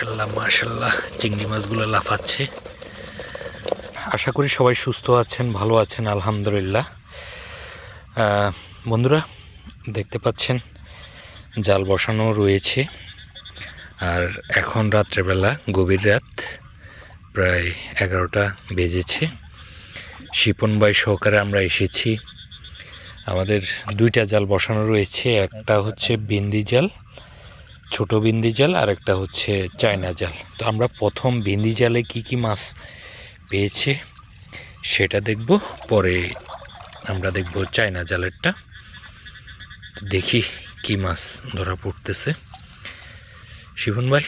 মাশাল্লাহ মাশাল্লাহ, চিংড়ি মাছগুলো লাফাচ্ছে। আশা করি সবাই সুস্থ আছেন, ভালো আছেন, আলহামদুলিল্লাহ। বন্ধুরা, দেখতে পাচ্ছেন, জাল বসানো রয়েছে। আর এখন রাত্রেবেলা, গভীর রাত, প্রায় এগারোটা বেজেছে। শিপন ভাই সহকারে আমরা এসেছি। আমাদের দুইটা জাল বসানো রয়েছে, একটা হচ্ছে বিন্দি জাল ছোট বিন্দি জাল আর একটা হচ্ছে চায়না জাল। তো আমরা প্রথম বিন্দি জালে কি কি মাছ পেয়েছে সেটা দেখব পরে আমরা দেখব চায়না জালেরটা। তো দেখি কি মাছ ধরা পড়তেছে। শিবন ভাই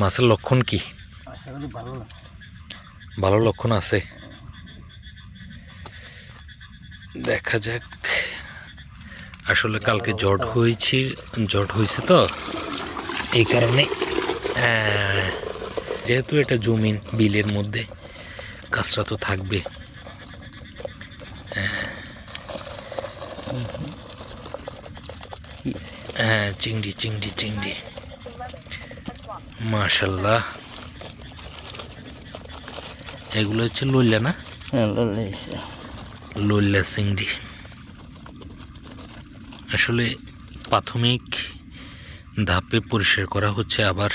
মাছের লক্ষণ কি? ভালো ভালো লক্ষণ আছে? দেখা যাক। আসলে কালকে জট হয়েছি জট হয়েছে তো। এই কারণে যেহেতু এটা জমিন বিলের মধ্যে কাজটা তো থাকবে। হ্যাঁ চিংড়ি চিংড়ি চিংড়ি। মাশাল্লাহ। এগুলো হচ্ছে লইলা না? হ্যাঁ লইলা চিংড়ি। আসলে প্রাথমিক ধাপে পরিষ্কার করা হচ্ছে আবার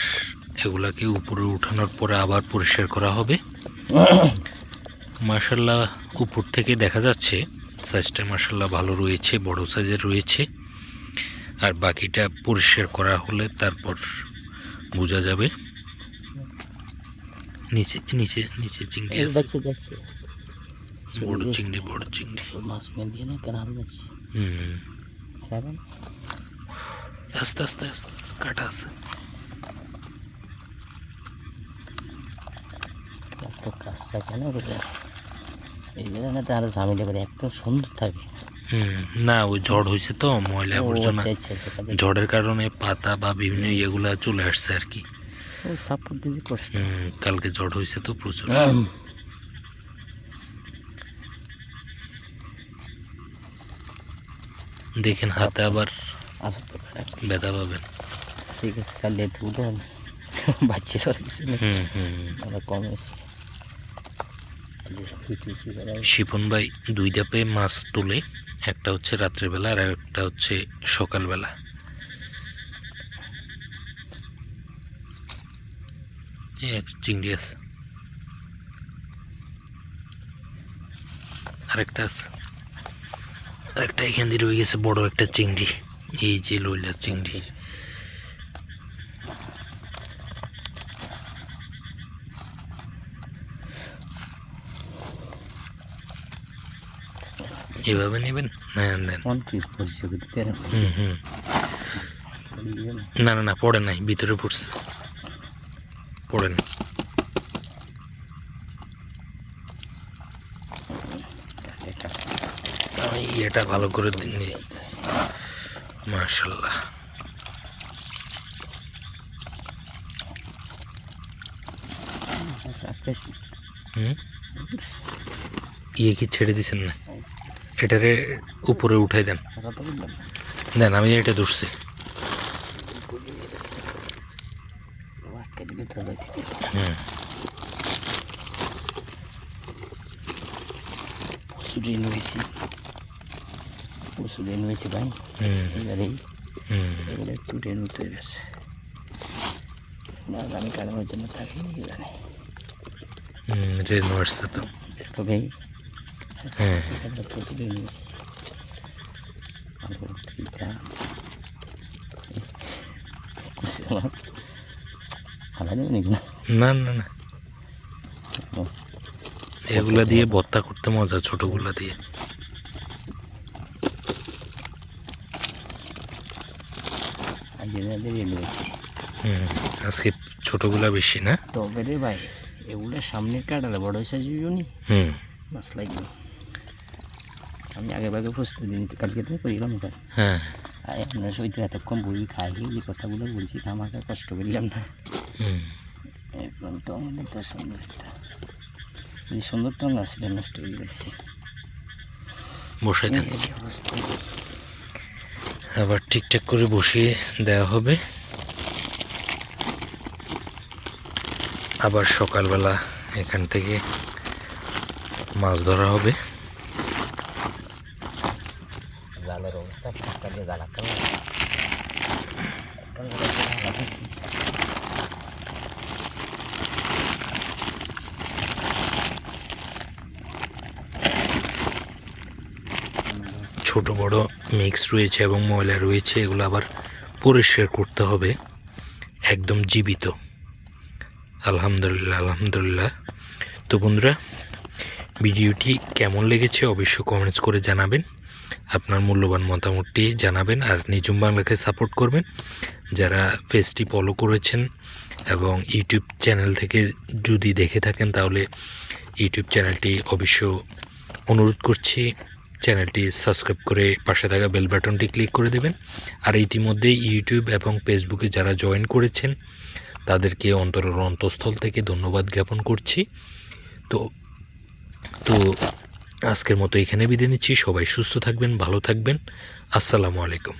এগুলাকে উপরে উঠানোর পরে আবার পরিষ্কার করা হবে। মার্শাল্লাহ উপর থেকে দেখা যাচ্ছে সাইজটা মার্শাল্লাহ ভালো রয়েছে বড় সাইজের রয়েছে। আর বাকিটা পরিষ্কার করা হলে তারপর বোঝা যাবে। নিচে নিচে নিচে চিংড়ি আছে। বড় চিংড়ি বড় চিংড়ি। মাছ মেল দিয়ে না কেন হুম। সেভেন আস্তে আস্তে আস্তে আস্তে কাটা আছে। কাজটা কেন করে এই জন্য তো আরও ঝামেলা করে একদম সুন্দর থাকে। হুম না ওই ঝড় হয়েছে তো ময়লা আবর্জনা আচ্ছা, আচ্ছা, আচ্ছা, ঝড়ের কারণে পাতা বা বিভিন্ন ইয়েগুলা চলে আসছে আর কি। সাপোর্ট দিতে কষ্ট। কালকে ঝড় হয়েছে তো প্রচুর। দেখেন হাতে আবার তো ব্যথা পাবেন। ঠিক আছে কাল কিছু নেই হুম হুম আমরা কম শিপন ভাই দুই ধাপে মাছ তুলে একটা হচ্ছে রাত্রেবেলা আর একটা হচ্ছে সকালবেলা। চিংড়ি আছে। আরেকটা আছে। আরেকটা এখান দিয়ে রয়ে গেছে বড় একটা চিংড়ি। এই যে লইলা চিংড়ি। এভাবে নেবেন? না না না। পড়ে নাই ভিতরে পড়ছে। পড়ে না এটা ভালো করে দিননি মাশাল্লাহ। হুম? ইয়ে কি ছেড়ে দিছেন না? এটারে উপরে উঠাই দেন। দেন, আমি এটা ধরছি। হুম। প্রচুর হয়েছে ভাই। হুম এবারে হুম এবারে একটু ঋণ উঠে গেছে না আমি কারণের জন্য থাকি জানি। হুম রেনু আসছে তো। হ্যাঁ। প্রচুর হয়েছে না না না এগুলা দিয়ে ভর্তা করতে মজা ছোটগুলা দিয়ে। আজকে হয়েছে আজকে ছোটগুলা বেশি না? তবে রে ভাই এগুলো সামনে কাটালে বড় সাইজের জন্য হুম। মাছ লাগবে। আমি আগে ভাগে প্রস্তুতি নিতে কালকে তো করিলাম স্যার হ্যাঁ। আর আপনার সইতে এতক্ষণ বই খাই যে কথাগুলো বলছি আমাকে কষ্ট করিলাম না। হুম। এখন তো আমাদের তো সুন্দর একটা এই সুন্দর তো গাছটা নষ্ট হয়ে গেছে দেন অবস্থা। আবার ঠিকঠাক করে বসিয়ে দেওয়া হবে। আবার সকালবেলা এখান থেকে মাছ ধরা হবে। জালের অবস্থা ছোট বড় মিক্স রয়েছে এবং ময়লা রয়েছে, এগুলো আবার পরিষ্কার করতে হবে। একদম জীবিত। আলহামদুলিল্লাহ আলহামদুলিল্লাহ। তো বন্ধুরা, ভিডিওটি কেমন লেগেছে অবশ্যই কমেন্টস করে জানাবেন। আপনার মূল্যবান মতামতটি জানাবেন আর নিজুম বাংলাকে সাপোর্ট করবেন। যারা পেজটি ফলো করেছেন এবং ইউটিউব চ্যানেল থেকে যদি দেখে থাকেন, তাহলে ইউটিউব চ্যানেলটি অবশ্য অনুরোধ করছি। চ্যানেলটি সাবস্ক্রাইব করে পাশে থাকা বেল বাটনটি ক্লিক করে দেবেন। আর ইতিমধ্যে ইউটিউব এবং ফেসবুকে যারা জয়েন করেছেন, তাদেরকে অন্তরের অন্তঃস্থল থেকে ধন্যবাদ জ্ঞাপন করছি। তো তো আজকের মতো এখানে বিদায় নিচ্ছি। সবাই সুস্থ থাকবেন, ভালো থাকবেন। আসসালামু আলাইকুম।